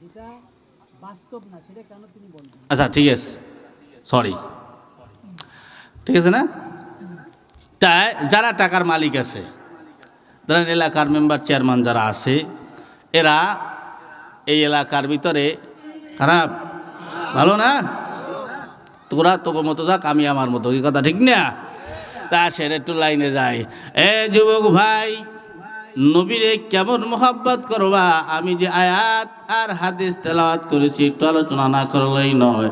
সেটা আচ্ছা ঠিক আছে। সরি ঠিক আছে না? তাই যারা টাকার মালিক আছে, যারা এলাকার মেম্বার চেয়ারম্যান যারা আছে, এরা এই এলাকার ভিতরে খারাপ। ভালো না? তোরা তোকে মতো যাক আমি আমার মতো। এই কথা, ঠিক না? তা সে একটু লাইনে যায়। এ যুবক ভাই নবীরে কেমন মোহাব্বত করবা? আমি যে আয়াত আর হাদিস তেলাওয়াত করেছি, একটু আলোচনা না করলেই নয়।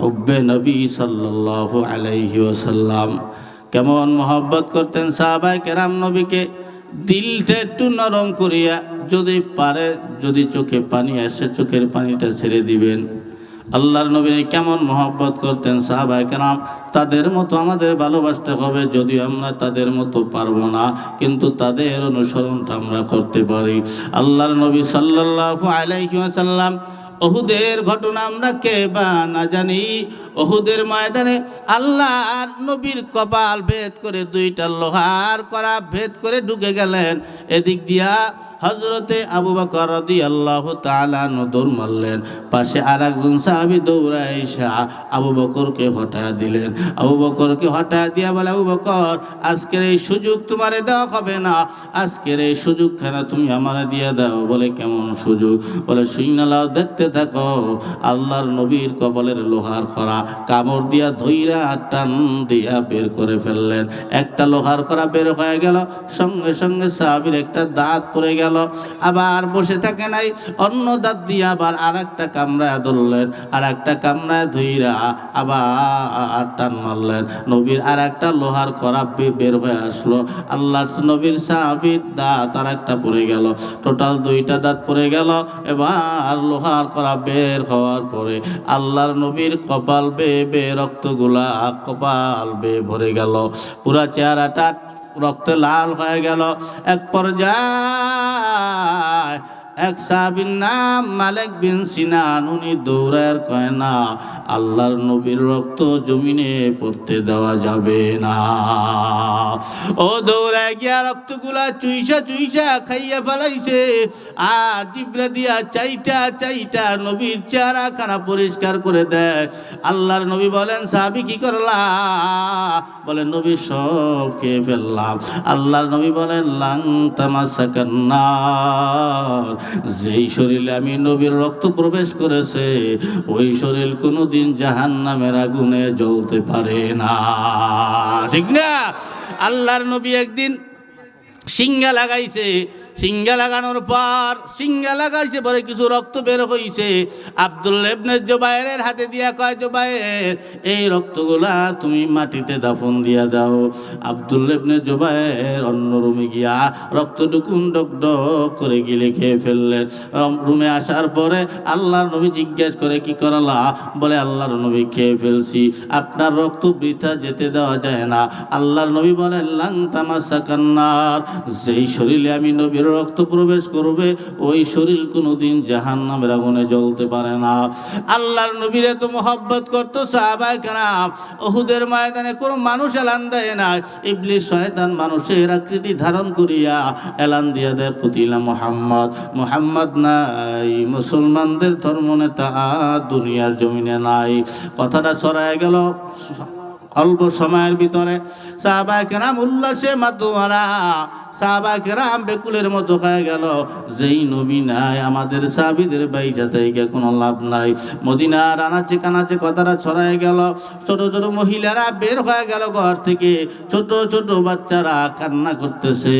হুব্বে নবী সাল্লাল্লাহু আলাইহি ওয়াসাল্লাম, কেমন মোহাব্বত করতেন সাহাবাই কেরাম নবীকে? দিলটা একটু নরম করিয়া যদি পারে, যদি চোখে পানি আসে, চোখের পানিটা ছেড়ে দিবেন। আল্লাহর নবী কেমন মহব্বত করতেন সাহাবাই কেরাম? তাদের মতো আমাদের ভালোবাসতে হবে, যদিও আমরা তাদের মতো পারব না, কিন্তু তাদের অনুসরণটা আমরা করতে পারি। আল্লাহর নবী সাল্লাল্লাহু আলাইহি ওয়াসাল্লাম, ওহুদের ঘটনা আমরা কে বা না জানি। ওহুদের ময়দানে আল্লাহর নবীর কপাল ভেদ করে দুইটা লোহার করা ভেদ করে ঢুকে গেলেন। এদিক দিয়া হজরতে আবু বকর রদি আল্লাহ তালানো দৌড় মারলেন। পাশে আর একজন সাহাবি দৌড়ায় এসে আবু বকরকে হটা দিলেন। আবু বকরকে হটা দিয়া বলে, আবু বকর, আজকের এই সুযোগ তোমারে দেওয়া হবে না। আজকের এই সুযোগ কেন তুমি আমারে দিয়ে দাও। বলে, কেমন সুযোগ? বলে সুইনালাও দেখতে থাকো। আল্লাহর নবীর কবলের লোহার করা কামড় দিয়া ধইরা টান দিয়া বের করে ফেললেন। একটা লোহার করা বের হয়ে গেল। সঙ্গে সঙ্গে সাহাবির একটা দাঁত পড়ে গেল। আবার বসে থাকে নাই, অন্য দাঁত দিয়ে আবার আর একটা কামড়ায় ধরলেন আর একটা কামড়ায় ধইরা আবার টান মারলেন। নবীর আর একটা লোহার করা বে- বের হয়ে আসলো। আল্লাহর নবীর সাহাবির দাঁত আর একটা পড়ে গেল। টোটাল দুইটা দাঁত পড়ে গেল। এবার লোহার করা বের হওয়ার পরে আল্লাহর নবীর কপাল বে বে রক্তগুলা কপাল বে ভরে গেল। পুরা চেহারাটা রক্তে লাল হয়ে গেল। এক পর্যায়ে এক সাহাবীর নাম মালিক বিন সিনান, উনি দৌড়ার কয়, না, আল্লাহর নবীর রক্ত জমিনে পড়তে দেওয়া যাবে না। ও দৌড়ায় গিয়া রক্তগুলা চুইসা চুইসা খাইয়া ফেলাইছে। আর জিব্রা দিয়া চাইটা চাইটা নবীর চেহারা খানা পরিষ্কার করে দেয়। আল্লাহর নবী বলেন, সাহাবি, কি করলা? বলেন নবী, সব খেয়ে ফেললাম। আল্লাহর নবী বলেন, লাং তামাসাকান্নার যেই শরীরে আমি নবীর রক্ত প্রবেশ করেছে, ওই শরীর কোনোদিন জাহান নামের আগুনে জ্বলতে পারে না। ঠিক না? আল্লাহর নবী একদিন সিঙ্গা লাগাইছে। সিঙ্গা লাগানোর পর সিঙ্গা লাগাইছে পরে কিছু রক্ত বের হইছে। আব্দুল ইবনে জুবাইরের হাতে দিয়া কয়, জুবাইর এই রক্তগুলা তুমি মাটিতে দাফন দিয়া দাও। আব্দুল ইবনে জুবাইর অন্য রুমে গিয়া রক্ত রক্তটুকুন ডক ডক করে গিলে খেয়ে ফেললেন। রুমে আসার পরে আল্লাহর নবী জিজ্ঞেস করে, কি করালা? বলে, আল্লাহর নবী খেয়ে ফেলছি। আপনার রক্ত বৃথা যেতে দেওয়া যায় না। আল্লাহর নবী বলেন, লাং তামাশা কান্নার যেই শরীরে আমি নবীর রক্ত প্রবেশ করবে, ওই শরীর কোনোদিন জাহান নামের আগুনে জ্বলতে পারে না। আল্লাহর নবীর এত মোহব্বত করতো সাহাবাই ওহুদের ময়দানে কোনো মানুষ এলান দেয় না। ইবলিশ শয়তান মানুষের আকৃতি ধারণ করিয়া এলান দিয়া দেয় পুতিলা মোহাম্মদ। মোহাম্মদ নাই, মুসলমানদের ধর্ম নেতা দুনিয়ার জমিনে নাই। কথাটা ছড়ায় গেল। অল্প সময়ের ভিতরে সাহাবা কেরাম উল্লাসে মাতুয়ারা সাহাবা কেরাম বেকুলের মতো হয়ে গেল। যেই নবী নাই, আমাদের সাহাবিদের বাইজা থেকে কোনো লাভ নাই। মদিনার আনাচে কানাচে কথাটা ছড়ায় গেল। ছোট ছোট মহিলারা বের হয়ে গেল ঘর থেকে। ছোট ছোট বাচ্চারা কান্না করতেছে।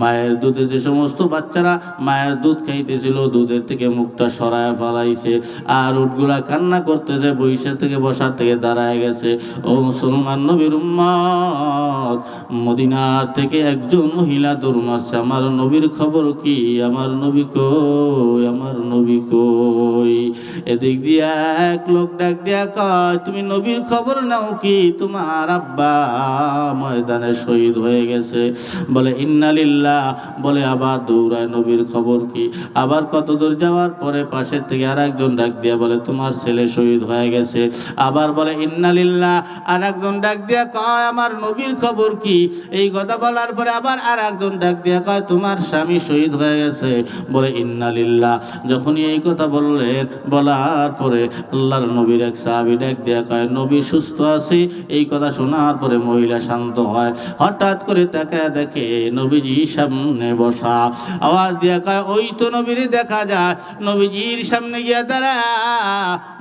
মায়ের দুধে যে সমস্ত বাচ্চারা মায়ের দুধ খাইতেছিল, দুধের থেকে মুখটা সরায় ফেলাইছে। আর উঠগুলা কান্না করতেছে বৈশা থেকে বসার থেকে দাঁড়ায় গেছে। ও মুসলমান নবীর উম্মত। মদিনার থেকে একজন মহিলা দৌড়মাচ্ছে আমার নবীর খবর কি? আমার নবী কই? আমার নবী কই? এদিক দিয়া এক লোক ডাক দিয়া কয়, তুমি নবীর খবর নাও কি? তোমার আব্বা ময়দানে শহীদ হয়ে গেছে। বলে ইন্নালিল্লাহ বলে, আবার দৌড়ায়, নবীর খবর কি? আবার কত দূর যাওয়ার পরে পাশের থেকে আর একজন ডাক দিয়া বলে, তোমার ছেলে শহীদ হয়ে গেছে। আবার বলে ইন্নালিল্লাহ আর একজন ডাক দিয়া কয়, আমার নবীর খবর কি? এই কথা বলার পরে আবার আর একজন ডাক দিয়া কয়, তোমার স্বামী শহীদ হয়ে গেছে। বলে ইন্নালিল্লাহ যখনই এই কথা বললেন, বলার পরে আল্লাহর নবীর এক সাহাবি ডাক দিয়া কয়, নবী সুস্থ আছে? এই কথা শোনার পরে মহিলা শান্ত হয়। হঠাৎ করে তাকায় দেখে নবীজি সামনে বসা। আওয়াজ দিয়া কয়, ওই তো নবীরে দেখা যায়। নবীজির সামনে গিয়া দাঁড়া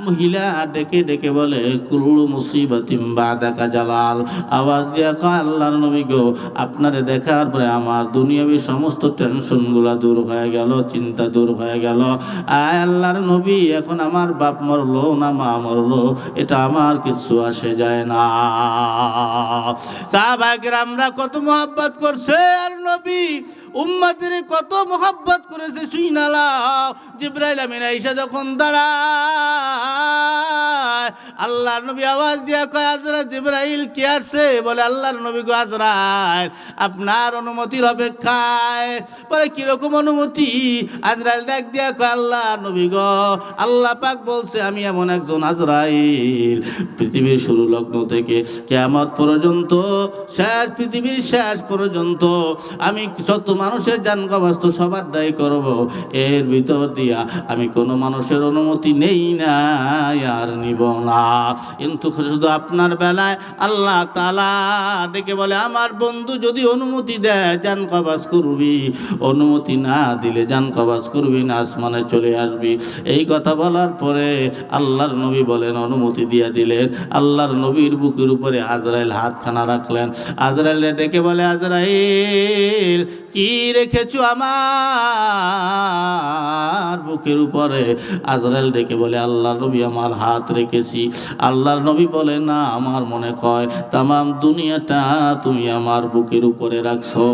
মহিলা ডেকে ডেকে বলে, কুল্লু মুসিবাতিম বা দেখা জালাল। আওয়াজ দিয়া কয়, আল্লাহর নবী গো, আপনারে দেখার পরে আমার দুনিয়াবি সমস্ত টেনশনগুলা দূর হয়ে গেল, চিন্তা দূর হয়ে গেল। আয় আল্লাহর নবী, এখন আমার বাপ মরলো না মা মরলো, এটা আমার কিছু আসে যায় না। আমরা কত মোহাব্বত করছে, আর নবী উম্মাদের কত মোহাব্বত করেছে সুইনালা জিব্রাইল আমিন আইসা যখন দাঁড়ায় আল্লাহর নবী আওয়াজ দিয়া কয় আজরা জিব্রাইল কে আসছে? বলে, আল্লাহর নবী গো আজরাইল, আপনার অনুমতির অপেক্ষায়। বলে, কীরকম অনুমতি? আজরাইল ডাক দিয়া কয় আল্লাহ নবী গো, আল্লাহ পাক বলছে, আমি এমন একজন আজরাইল। পৃথিবীর শুরু লগ্ন থেকে কেমত পর্যন্ত, শেষ, পৃথিবীর শেষ পর্যন্ত আমি যত মানুষের যান গবাস্ত সবার দায়ী করব। এর ভিতর দিয়া আমি কোনো মানুষের অনুমতি নেই না আর নিব। না কিন্তু শুধু আপনার বেলায় আল্লাহ তালা ডেকে বলে, আমার বন্ধু যদি অনুমতি দেয়, যান কবাস করবি। অনুমতি না দিলে যান কবাস করবি না, আসমানে চলে আসবি। এই কথা বলার পরে আল্লাহর নবী বলেন, অনুমতি দিয়ে দিলেন। আল্লাহর নবীর বুকের উপরে আজরাইল হাতখানা রাখলেন। আজরাইলে ডেকে বলে, আজরাইল, কি রেখেছো আমার বুকের উপরে। আজরাইল ডেকে বলে, আল্লাহর নবী আমার হাত রেখেছি। আল্লাহর নবী বলে, না, আমার মনে কয়, তামাম দুনিয়াটা তুমি আমার বুকের উপরে রাখছো।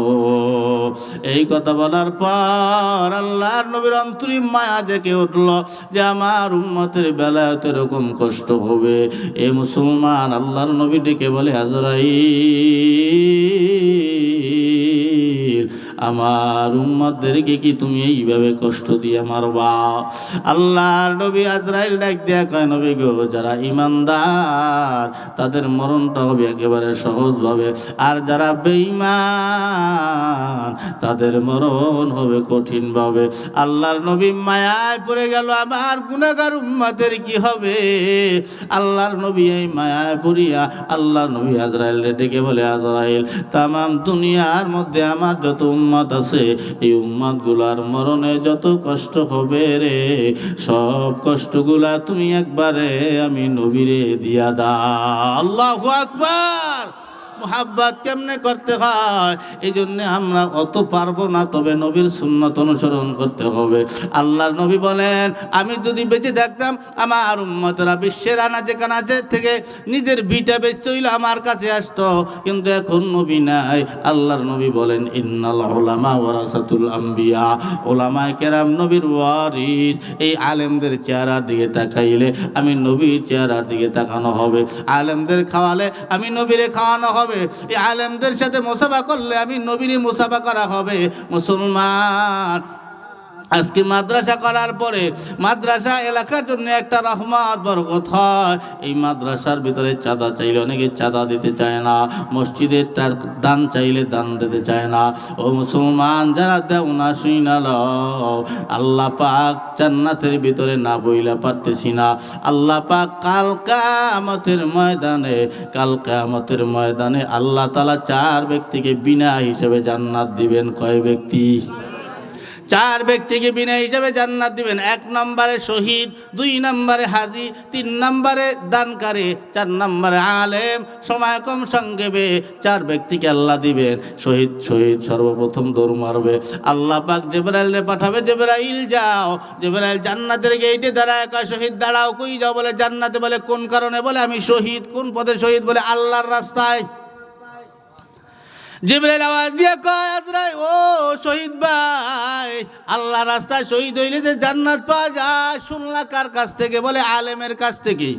এই কথা বলার পর আল্লাহর নবীর অন্তরিম মায়া জেগে উঠল যে, আমার উম্মতের বেলায় তো এরকম কষ্ট হবে। এ মুসলমান আল্লাহর নবী ডেকে বলে, আজরাইল আমার উম্মতদেরকে কি তুমি এইভাবে কষ্ট দিয়ে মারবা? আল্লাহর নবী আজরাইল ডাক দেয়া কয়, নবী গো, যারা ইমানদার তাদের মরণটা হবে একেবারে সহজভাবে। আর যারা বেঈমান, তাদের মরণ হবে কঠিনভাবে। আল্লাহর নবী মায়ায় পড়ে গেল, আমার গুনাহগার উম্মতের কি হবে? আল্লাহর নবী এই মায়ায় পড়িয়া আল্লাহর নবী আজরাইল ডেকে বলে, আজরাইল, তামাম দুনিয়ার মধ্যে আমার যত উম্মত আছে, এই উম্মাদগুলার মরণে যত কষ্ট হবে রে, সব কষ্টগুলা তুমি একবারে আমি নবীরে দিয়া দা আল্লাহ আকবার! মোহাব্বত কেমনে করতে হয়? এই জন্য আমরা অত পারব না, তবে নবীর সুন্নত অনুসরণ করতে হবে। আল্লাহর নবী বলেন, আমি যদি বেঁচে থাকতাম, আমার উম্মতরা বিশ্বের আনাচে কানাচে থেকে নিজের ভিটা বেচতে হইলে আমার কাছে আসতো। কিন্তু এখন নবী নাই। আল্লাহর নবী বলেন, ইন্নাল ওলামা ওয়ারাসাতুল আম্বিয়া। ওলামায় কেরাম নবীর ওয়ারিস। এই আলেমদের চেহারার দিকে তাকাইলে আমি নবীর চেহারার দিকে তাকানো হবে। আলেমদের খাওয়ালে আমি নবীরে খাওয়ানো হবে। এই আলেমদের সাথে মোসাফা করলে আমি নবীনই মোসাফা করা হবে। মুসলমান আজকে মাদ্রাসা করার পরে মাদ্রাসা এলাকার জন্য একটা রহমত, বরকত হয়। এই মাদ্রাসার ভিতরে চাঁদা চাইলে অনেকে চাঁদা দিতে চায় না, মসজিদের দান চাইলে দান দিতে চায় না। ও মুসলমান, যারা দেও না শুই না আল্লাহ পাক জান্নাতের ভিতরে না বইলা পারতেছি না। আল্লাহ পাক কাল কামতের ময়দানে, কাল কামতের ময়দানে আল্লাহ তালা চার ব্যক্তিকে বিনা হিসেবে জান্নাত দিবেন। কয় ব্যক্তি? চার ব্যক্তিকে বিনা হিসাবে জান্নাত দিবেন। এক নম্বরে শহীদ, দুই নম্বরে হাজি, তিন নম্বরে দানকারী, চার নম্বরে আলেম সময় কম সংক্ষেপে চার ব্যক্তিকে আল্লাহ দিবেন। শহীদ শহীদ সর্বপ্রথম দৌড় মারবে। আল্লাহ পাক জেবরাইলে পাঠাবে, জেবরাইল যাও। জেবরাইল জান্নাতের গেইটে দাঁড়ায় কয়, শহীদ, দাঁড়াও, কই যাও? বলে, জান্নাতে বলে, কোন কারণে বলে, আমি শহীদ, কোন পদে শহীদ? বলে, আল্লাহর রাস্তায়। জিবরাইল আওয়াজ দিয়ে কয়, আজরাই, ও শহীদ ভাই, আল্লাহ রাস্তায় শহীদ হইলে যে জান্নাত পাওয়া যায় শুনলা কার কাছ থেকে, বলে আলেমের কাছ থেকে।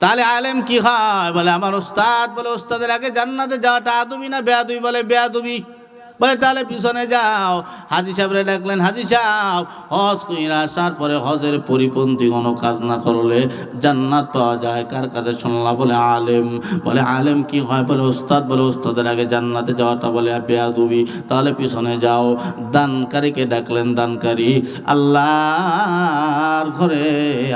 তাহলে আলেম কি হয়? বলে, আমার ওস্তাদ, বলে, ওস্তাদের আগে জান্নাতে যাওয়াটা আদুবি না বেয়াদুবি বলে বেয়াদুবি বলে, তাহলে পিছনে যাও। হাজি সাহেবরে ডাকলেন, হাজি সাহেব, হজ কইরা আসার পরে হজের পরিপন্থী কোনো কাজ না করলে জান্নাত পাওয়া যায়। কার কাছে শুনলা? বলে, আলেম। বলে, আলেম কি হয়? বলে, ওস্তাদ। বলে, ওস্তাদের আগে জান্নাতে যাওয়াটা বলে বেয়াদুবি তাহলে পিছনে যাও। দানকারীকে ডাকলেন, দানকারী, আল্লাহর ঘরে,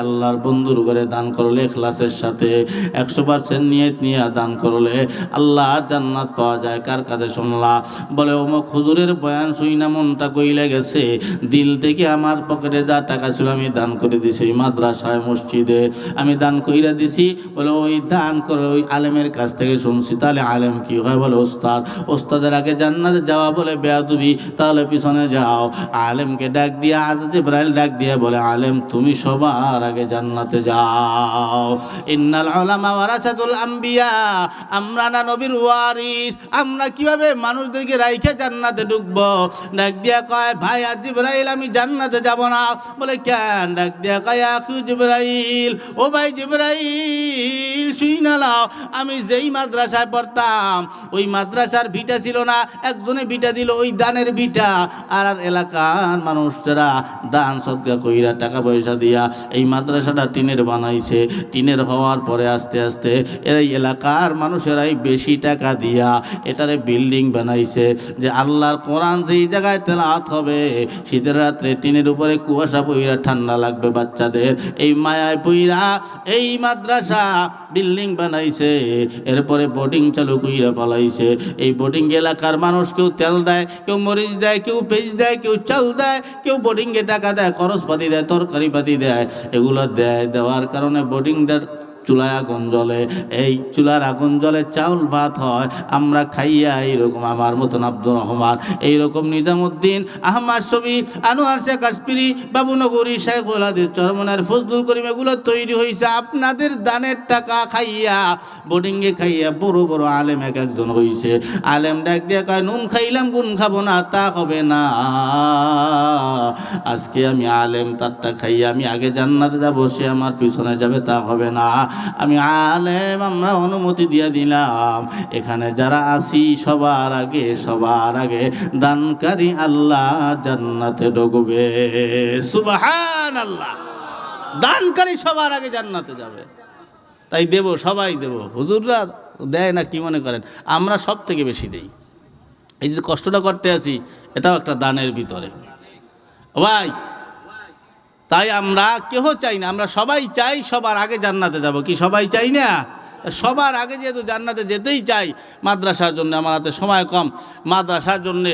আল্লাহর বন্ধুর ঘরে দান করলে এখলাসের সাথে একশো পার্সেন্ট নিয়ত নিয়ে দান করলে আল্লাহ জান্নাত পাওয়া যায়। কার কাছে শুনলা? বলে অমুক হুজুরের বয়ান শুই না মনটা কইলে গেছে। দিল থেকে আমার পকেটে যা টাকা ছিল আমি দান করে দিছি ওই মাদ্রাসায়, মসজিদে। আমি দান কইরা দিছি, বলে ওই দান করে ওই আলেমের কাছ থেকে শুনছি, তাহলে আলেম কি হয় বলে ওস্তাদ? ওস্তাদের আগে জান্নাতে যাওয়া বলে বেয়া বেয়াদুবি, তাহলে পিছনে যাও। আলেমকে ডাক দিয়া, আজ ইব্রাহিল ডাক দিয়া বলে, আলেম, তুমি সবার আগে জান্নাতে যাও। ইন্নাল উলামা ওয়ারাসাতুল আম্বিয়া, আমরা না নবীর ওয়ারিস, আমরা কীভাবে মানুষদেরকে রাইখে জান্নাতে ঢুকবো। ডাক দিয়া কয়, ভাই আজ জিব্রাইল, আমি জান্নাতে যাব না। বলে, কেন? ডাক দিয়া কয়, আখু জিব্রাইল, ও ভাই জিব্রাইল, শুই না নাও। আমি যেই মাদ্রাসায় পড়তাম, ওই মাদ্রাসার ভিটা ছিল না। একজনে ভিটা দিল, ওই দানের ভিটা। আর আর এলাকার মানুষরা দান সদ্গা কইরা টাকা পয়সা দিয়া এই মাদ্রাসাটা টিনের বানাইছে। টিনের হওয়ার পরে আস্তে আস্তে এরাই এলাকার মানুষেরাই বেশি টাকা দিয়া এটারে বিল্ডিং বানাইছে। যে আল্লাহর কোরআন যেই জায়গায় তেলাত হবে, শীতের রাত্রে টিনের উপরে কুয়াশা পইরা ঠান্ডা লাগবে বাচ্চাদের। এই মায়ায় পইরা এই মাদ্রাসা বিল্ডিং বানাইছে, এরপরে বোর্ডিং চালু কইরা পালাইছে এই বোর্ডিং এলাকার মানুষ কেউ তেল দেয়, কেউ মরিচ দেয়, কেউ পেঁচ দেয়, কেউ চাল দেয়, কেউ বোর্ডিংয়ে টাকা দেয়, খরচপাতি দেয় তরকারি পাতি দেয়। এগুলো দেয় দেওয়ার কারণে বোর্ডিংটার চুলায় আগুন জ্বলে। এই চুলার আগুন জ্বলে চাউল, ভাত হয়, আমরা খাইয়া এইরকম আমার মতন আব্দুর রহমান। এইরকম নিজামুদ্দিন, আহমদ শবি আনোয়ার শেখ কাশ্মীরি বাবুনগরী শেখুল হাদিস চরমনার ফজলুল করিম, এগুলো তৈরি হয়েছে আপনাদের দানের টাকা খাইয়া। বোর্ডিংয়ে খাইয়া বড় বড় আলেম এক একজন হয়েছে আলেম ডাক দিয়ে কয়, নুন খাইলাম, গুণ খাব না, তা হবে না। আজকে আমি আলেম, তারটা খাইয়া আমি আগে জান্নাতে যাব, সে আমার পিছনে যাবে, তা হবে না। আমি আলেম, আমরা অনুমতি দিয়ে দিলাম। এখানে যারা আসি সবার আগে সবার আগে দানকারী আল্লাহ জান্নাতে ঢুকবে। সুবাহান আল্লাহ দানকারী সবার আগে জান্নাতে যাবে। তাই দেব, সবাই দেব। হুজুররা দেয় না, কি মনে করেন? আমরা সব থেকে বেশি দেই। এই যে কষ্টটা করতে আছি, এটাও একটা দানের ভিতরে। ভাই তাই আমরা কেহ চাই না, আমরা সবাই চাই সবার আগে জান্নাতে যাব। কি সবাই চাই না? সবার আগে যেহেতু জান্নাতে যেতেই চাই, মাদ্রাসার জন্য আমার হাতে সময় কম, মাদ্রাসার জন্যে